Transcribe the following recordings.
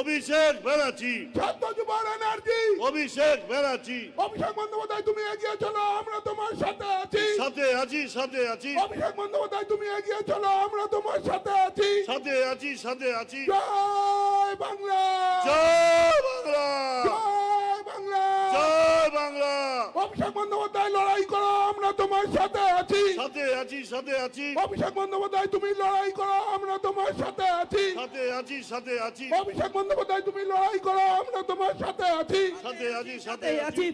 অভিষেক ব্যানার্জি। যুবর এনার্জি। অভিষেক ব্যানার্জি। অভিষেক বন্দ্যোপাধ্যায় তুমি এগিয়ে চলো আমরা তোমার সাথে আছি। সাথে আছি সাথে আছি। অভিষেক বন্দ্যোপাধ্যায় তুমি এগিয়ে চলো আমরা তোমার সাথে আছি। সাথে আছি সাথে আছি। জয় বাংলা। সাথে আছি। অভিষেক বন্দ্যোপাধ্যায় তুমি লড়াই করো আমরা তোমার সাথে আছি। সাথে আছি সাথে আছি। অভিষেক বন্দ্যোপাধ্যায় তুমি লড়াই করো আমরা তোমার সাথে আছি। সাথে আছি সাথে আছি।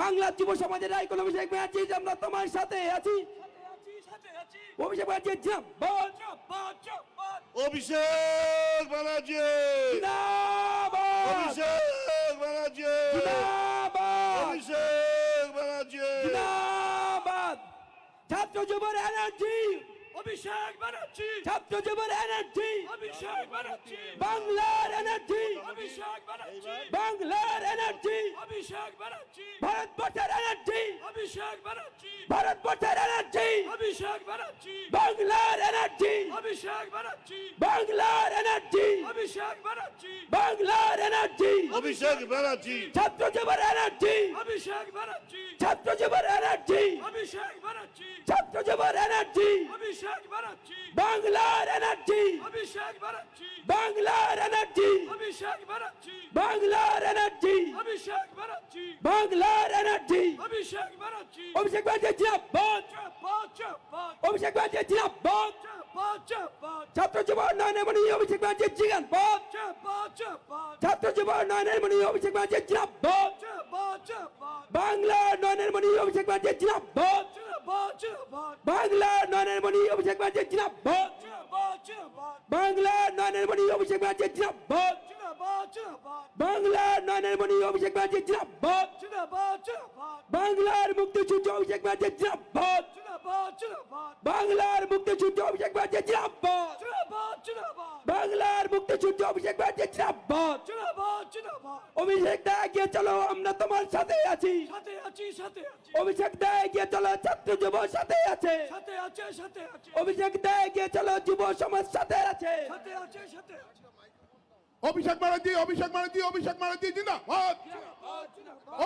বাংলা যুব সমাজের আইকন অভিষেক ব্যানার্জি আমরা তোমার সাথে আছি। অভিষেক ব্যানার্জি জিন্দাবাদ অভিষেক ব্যানার্জি জিন্দাবাদ। অভিষেক ব্যানার্জি জিন্দাবাদ অভিষেক ব্যানার্জি জিন্দাবাদ ছাত্র যুবর এনার্জি। অভিষেক ব্যানার্জি। ছাত্র যুবর এনার্জি। অভিষেক ব্যানার্জি। বাংলার এনার্জি। অভিষেক ব্যানার্জি। বাংলার এনার্জি। অভিষেক ব্যানার্জি। ভারতবর্ষের এনার্জি। অভিষেক ব্যানার্জি। ভারতবর্ষের এনার্জি। অভিষেক ব্যানার্জি। বাংলার এনার্জি। অভিষেক ব্যানার্জি। বাংলার এনার্জি। অভিষেক ব্যানার্জি। বাংলার এনার্জি। অভিষেক ব্যানার্জি। ছাত্র যুবর এনার্জি। অভিষেক ব্যানার্জি। ছাত্র যুবর এনার্জি। অভিষেক ব্যানার্জি। ছাত্র যুবর এনার্জি। অভিষেক ব্যানার্জি। বাংলার এনার্জি। অভিষেক ব্যানার্জি। বাংলার এনার্জি। অভিষেক ব্যানার্জি। বাংলার এনার্জি। অভিষেক ব্যানার্জি। বাংলার এনার্জি। অভিষেক ব্যানার্জি। অভিষেক ব্যানার্জি জিন্দাবাদ। অভিষেক ব্যানার্জি জিন্দাবাদ। চাপাত চাপাত ছাত্র যুব উন্নয়নের মণি অভিষেক ব্যানার্জি জিন্দাবাদ চাপাত চাপাত ছাত্র যুব উন্নয়নের মণি অভিষেক ব্যানার্জি জিন্দাবাদ চাপাত চাপাত বাংলার উন্নয়নের মণি অভিষেক ব্যানার্জি জিন্দাবাদ চাপাত চাপাত বাংলার উন্নয়নের মণি অভিষেক ব্যানার্জি জিন্দাবাদ চাপাত চাপাত বাংলার উন্নয়নের মণি অভিষেক ব্যানার্জি জিন্দাবাদ চাপাত চাপাত বাংলার উন্নয়নের মণি অভিষেক ব্যানার্জি জিন্দাবাদ চাপাত চাপাত বাংলার মুক্তিযুদ্ধ অভিষেক ব্যানার্জি জিন্দাবাদ চাপাত চাপাত বাংলার মুক্তিযুদ্ধ অভিষেক ব্যানার্জি জিন্দাবাদ বাংলার মুক্তিযুদ্ধ অভিষেক ব্যানার্জি জিন্দাবাদ অভিষেক দা এগিয়ে চলো আমরা তোমার সাথে আছি। অভিষেক দা এগিয়ে চলো ছাত্র যুব সাথে আছে। সাথে সাথে আছে। অভিষেক দা এগিয়ে চলো যুব সমাজ সাথে আছে। সাথে আছে সাথে আছে। অভিষেক ব্যানার্জি অভিষেক ব্যানার্জি অভিষেক ব্যানার্জি জিন্দাবাদ।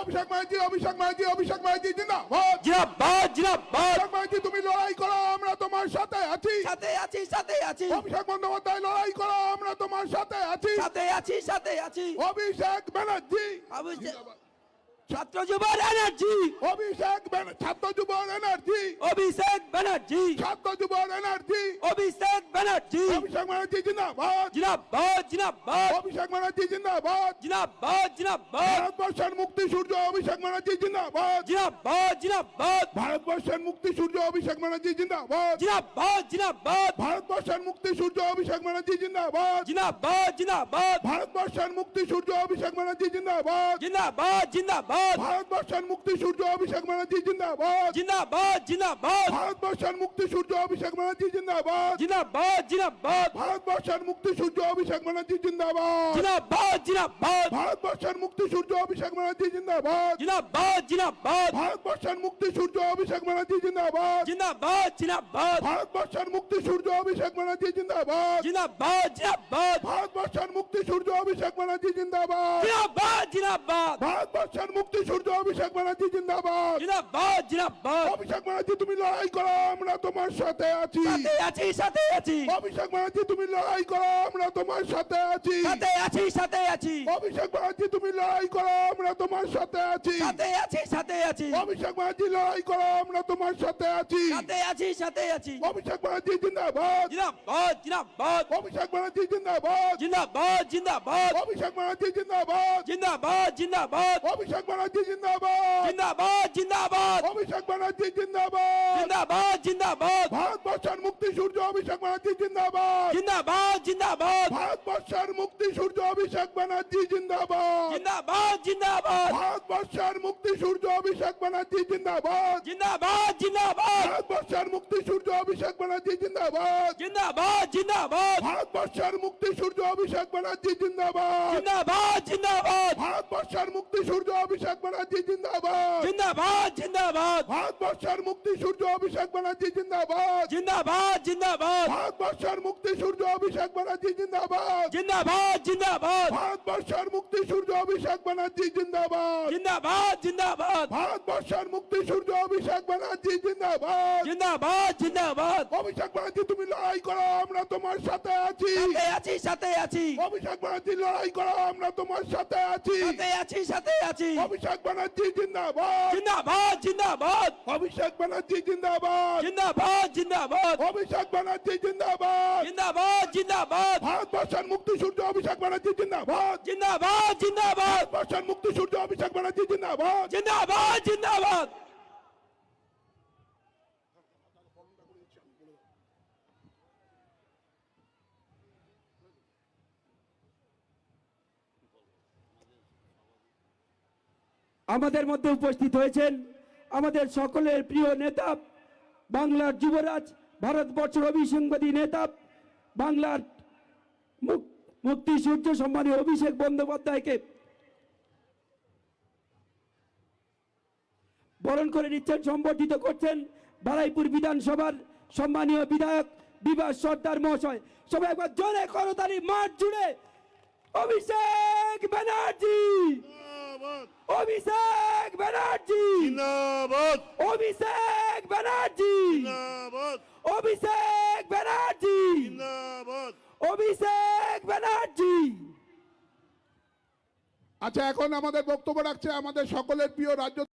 অভিষেক ব্যানার্জি অভিষেক ব্যানার্জি অভিষেক ব্যানার্জি জিন্দাবাদ। জিন্দাবাদ জিন্দাবাদ। অভিষেক ব্যানার্জি তুমি লড়াই করো আমরা তোমার সাথে আছি। সাথে আছি সাথে আছি। অভিষেক বন্দ্যোপাধ্যায় লড়াই করো আমরা তোমার সাথে আছি। সাথে আছি সাথে আছি। অভিষেক ব্যানার্জি। অভিষেক ছাত্র যুবর এনার্জি। অভিষেক ছাত্র যুব এনার্জি। অভিষেক ব্যানার্জি ছাত্র যুব এনার্জি। অভিষেক ব্যানার্জি অভিষেক ব্যানার্জি জিন্দাবাদ। জিন্দাবাদ জিন্দাবাদ। অভিষেক ব্যানার্জি জিন্দাবাদ। জিন্দাবাদ জিন্দাবাদ। ভারতবর্ষের মুক্তি সূর্য অভিষেক ব্যানার্জি জিন্দাবাদ। জিন্দাবাদ জিন্দাবাদ। ভারতবর্ষের মুক্তি সূর্য অভিষেক ব্যানার্জি জিন্দাবাদ। জিন্দাবাদ জিন্দাবাদ। ভারতবর্ষের মুক্তি সূর্য অভিষেক ব্যানার্জি জিন্দাবাদ। জিন্দাবাদ জিন্দাবাদ। ভারতবর্ষের মুক্তি সূর্য অভিষেক ব্যানার্জি জিন্দাবাদ। জিন্দাবাদ জিন্দাবাদ। ভারতবর্ষের মুক্তি সূর্য অভিষেক ব্যানার্জি জিন্দাবাদ জিন্দাবাদ জিন্দাবাদ ভারতবর্ষের মুক্তি সূর্য অভিষেক ব্যানার্জি জিন্দাবাদ জিন্দাবাদ জিন্দাবাদ ভারতবর্ষের মুক্তি সূর্য অভিষেক ব্যানার্জি জিন্দাবাদ জিন্দাবাদ জিন্দাবাদ ভারতবর্ষের মুক্তি সূর্য অভিষেক ব্যানার্জি জিন্দাবাদ জিন্দাবাদ জিন্দাবাদ ভারতবর্ষের মুক্তি সূর্য অভিষেক ব্যানার্জি জিন্দাবাদ জিন্দাবাদ জিন্দাবাদ ভারতবর্ষের মুক্তি সূর্য অভিষেক ব্যানার্জি জিন্দাবাদ জিন্দাবাদ জিন্দাবাদ ভারতবর্ষের মুক্তি সূর্য অভিষেক ব্যানার্জি জিন্দাবাদ জিন্দাবাদ জিন্দাবাদ ভারতবর্ষের মুক্তি সূর্য অভিষেক ব্যানার্জি জিন্দাবাদ। জিন্দাবাদ জিন্দাবাদ। অভিষেক ব্যানার্জি তুমি লড়াই করো আমরা তোমার সাথে আছি। সাথে আছি সাথে আছি। অভিষেক ব্যানার্জি তুমি লড়াই করো আমরা তোমার সাথে আছি। সাথে আছি সাথে আছি। অভিষেক ব্যানার্জি তুমি লড়াই করো আমরা তোমার সাথে আছি। সাথে আছি সাথে আছি। অভিষেক ব্যানার্জি লড়াই করো আমরা তোমার সাথে আছি। সাথে আছি সাথে আছি। অভিষেক ব্যানার্জি জিন্দাবাদ। জিন্দাবাদ জিন্দাবাদ। অভিষেক ব্যানার্জি জিন্দাবাদ। জিন্দাবাদ জিন্দাবাদ। অভিষেক ব্যানার্জি জিন্দাবাদ। জিন্দাবাদ জিন্দাবাদ। অভিষেক ব্যানার্জি জিন্দাবাদ জিন্দাবাদ জিন্দাবাদ অভিষেক ব্যানার্জি জিন্দাবাদ জিন্দাবাদ জিন্দাবাদ ভারতবর্ষের মুক্তি সূর্য অভিষেক ব্যানার্জি জিন্দাবাদ জিন্দাবাদ জিন্দাবাদ ভারতবর্ষের মুক্তি সূর্য অভিষেক ব্যানার্জি জিন্দাবাদ জিন্দাবাদ জিন্দাবাদ ভারতবর্ষের মুক্তি সূর্য অভিষেক ব্যানার্জি জিন্দাবাদ জিন্দাবাদ জিন্দাবাদ ভারতবর্ষের মুক্তি সূর্য অভিষেক ব্যানার্জি জিন্দাবাদ। জিন্দাবাদ জিন্দাবাদ। ভারতবর্ষের মুক্তি সূর্য অভিষেক ব্যানার্জি জিন্দাবাদ। জিন্দাবাদ জিন্দাবাদ। ভারতবর্ষের মুক্তি সূর্য অভিষেক ব্যানার্জি জিন্দাবাদ। জিন্দাবাদ জিন্দাবাদ। ভারতবর্ষের মুক্তি সূর্য অভিষেক ব্যানার্জি জিন্দাবাদ। জিন্দাবাদ জিন্দাবাদ। ভারতবর্ষের মুক্তি সূর্য অভিষেক ব্যানার্জি জিন্দাবাদ। জিন্দাবাদ জিন্দাবাদ। ভারতবর্ষের মুক্তি সূর্য অভিষেক ব্যানার্জি জিন্দাবাদ। জিন্দাবাদ জিন্দাবাদ। ভারতবর্ষের মুক্তি সূর্য অভিষেক ব্যানার্জি জিন্দাবাদ। জিন্দাবাদ জিন্দাবাদ। অভিষেক ব্যানার্জি তুমি লড়াই করো আমরা তোমার সাথে আছি। সাথে আছি সাথে আছি। অভিষেক ব্যানার্জি লড়াই করো আমরা তোমার সাথে আছি। সাথে আছি সাথে আছি। অভিষেক ব্যানার্জি জিন্দাবাদ। জিন্দাবাদ জিন্দাবাদ। অভিষেক ব্যানার্জি জিন্দাবাদ। জিন্দাবাদ জিন্দাবাদ। অভিষেক ব্যানার্জি জিন্দাবাদ। জিন্দাবাদ জিন্দাবাদ। ভারতবর্ষের মুক্তি সূর্য অভিষেক ব্যানার্জি জিন্দাবাদ। জিন্দাবাদ জিন্দাবাদ। ভারতবর্ষের মুক্তি সূর্য অভিষেক ব্যানার্জি জিন্দাবাদ। জিন্দাবাদ জিন্দাবাদ। আমাদের মধ্যে উপস্থিত হয়েছেন আমাদের সকলের প্রিয় নেতা, বাংলার যুবরাজ, ভারতবর্ষের অভিসংবাদী নেতা, বাংলার মুক- মুক্তি সূর্য সম্মানী অভিষেক বন্দ্যোপাধ্যায়কে বরণ করে নিচ্ছেন, সম্বর্ধিত করছেন বারাইপুর বিধানসভার সম্মানীয় বিধায়ক বিভাস সর্দার মহাশয়। সবাই একবার জোরে করতালি মাঠ জুড়ে। অভিষেক ব্যানার্জি! অভিষেক ব্যানার্জি। জিন্দাবাদ। অভিষেক ব্যানার্জি। জিন্দাবাদ। অভিষেক ব্যানার্জি। জিন্দাবাদ। অভিষেক ব্যানার্জি। আচ্ছা এখন আমাদের বক্তব্য রাখছে আমাদের সকলের প্রিয় রাজ্য